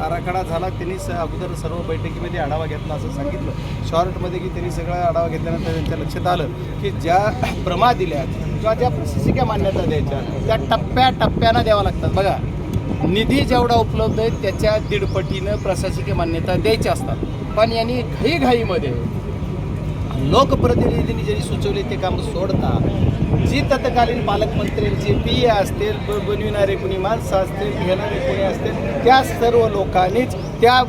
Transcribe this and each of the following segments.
आराखडा झाला. त्यांनी स अगोदर सर्व बैठकीमध्ये आढावा घेतला असं सांगितलं. शॉर्टमध्ये की त्यांनी सगळा आढावा घेतल्यानंतर त्यांच्या लक्षात आलं की ज्या प्रमा दिल्या किंवा ज्या प्रशासकीय मान्यता द्यायच्या त्या टप्प्या टप्प्यानं द्याव्या लागतात. बघा निधी जेवढा उपलब्ध आहे त्याच्या दीडपटीनं प्रशासकीय मान्यता द्यायच्या असतात. पण यांनी घाईघाईमध्ये लोकप्रतिनिधींनी जरी सुचवले ते काम सोडता जी तत्कालीन पालकमंत्र्यांचे पी असतील बनविणारे कुणी माणसं असतील घेणारे कोणी असतील त्या सर्व लोकांनीच त्या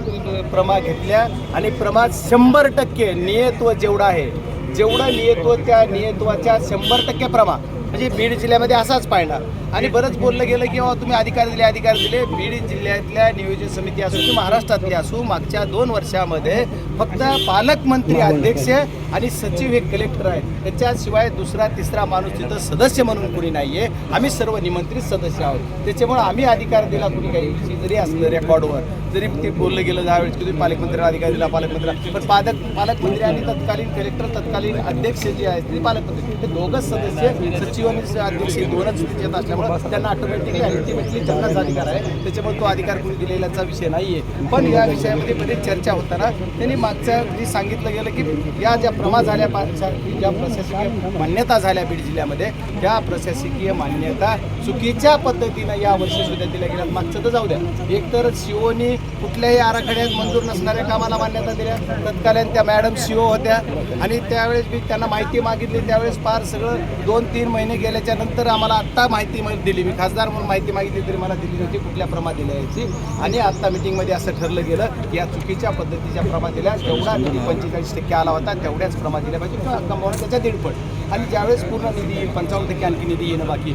प्रमा घेतल्या आणि प्रमा शंभर टक्के नियत्व जेवढं आहे जेवढं नियत्व त्या नियत्वाच्या शंभर टक्के प्रमा म्हणजे बीड जिल्ह्यामध्ये असाच पाहिला आणि बरंच बोललं गेलं की बाबा तुम्ही अधिकार दिले अधिकार दिले. बीड जिल्ह्यातल्या नियोजन समिती असो की महाराष्ट्रातली असो मागच्या दोन वर्षामध्ये फक्त पालकमंत्री अध्यक्ष आणि सचिव हे कलेक्टर आहेत. त्याच्याशिवाय दुसरा तिसरा माणूस तिथं सदस्य म्हणून कुणी नाही आहे आम्ही सर्व निमंत्रित सदस्य आहोत. त्याच्यामुळे आम्ही अधिकार दिला कुणी काही जरी असलं रेकॉर्डवर जरी ते बोललं गेलं दहावेळेस की तुम्ही पालकमंत्र्यांना अधिकार दिला पालकमंत्र्यांना पण पालक पालकमंत्री आणि तत्कालीन कलेक्टर तत्कालीन अध्यक्ष जे आहेत ते पालकमंत्री हे दोघंच सदस्य सचिव आणि अध्यक्ष दोनच येत असल्यामुळे त्यांना ऑटोमॅटिकली अल्टिमेटली त्यांनाच अधिकार आहे. त्याच्यामुळे तो अधिकार कोणी दिलेल्याचा विषय नाही आहे पण या विषयामध्ये बरीच चर्चा होताना त्यांनी मागच्या जी सांगितलं गेलं की या ज्या प्रमा झाल्या ज्या प्रशासकीय मान्यता झाल्या बीड जिल्ह्यामध्ये त्या प्रशासकीय मान्यता चुकीच्या पद्धतीनं या वर्षी सुद्धा दिल्या गेल्या मागचं तर जाऊ द्या. एकतर सीओनी कुठल्याही आराखड्यात मंजूर नसणाऱ्या कामाला मान्यता दिल्या. तत्कालीन त्या मॅडम शिओ होत्या. आणि त्यावेळेस मी त्यांना माहिती मागितली. त्यावेळेस फार सगळं दोन तीन महिने गेल्याच्यानंतर आम्हाला आत्ता माहिती दिली. मी खासदार म्हणून माहिती मागितली तरी मला दिली नव्हती कुठल्या प्रमा दिल्या याची आणि आत्ता मिटिंगमध्ये असं ठरलं गेलं की या चुकीच्या पद्धतीच्या प्रमा दिल्या जेवढा निधी पंचेचाळीस टक्के आला होता तेवढ्याच प्रमा दिल्या पाहिजे किंवा त्याच्या दीडपट आणि ज्यावेळेस पूर्ण निधी येईल पंचावन्न टक्के आणखी निधी येणं बाकी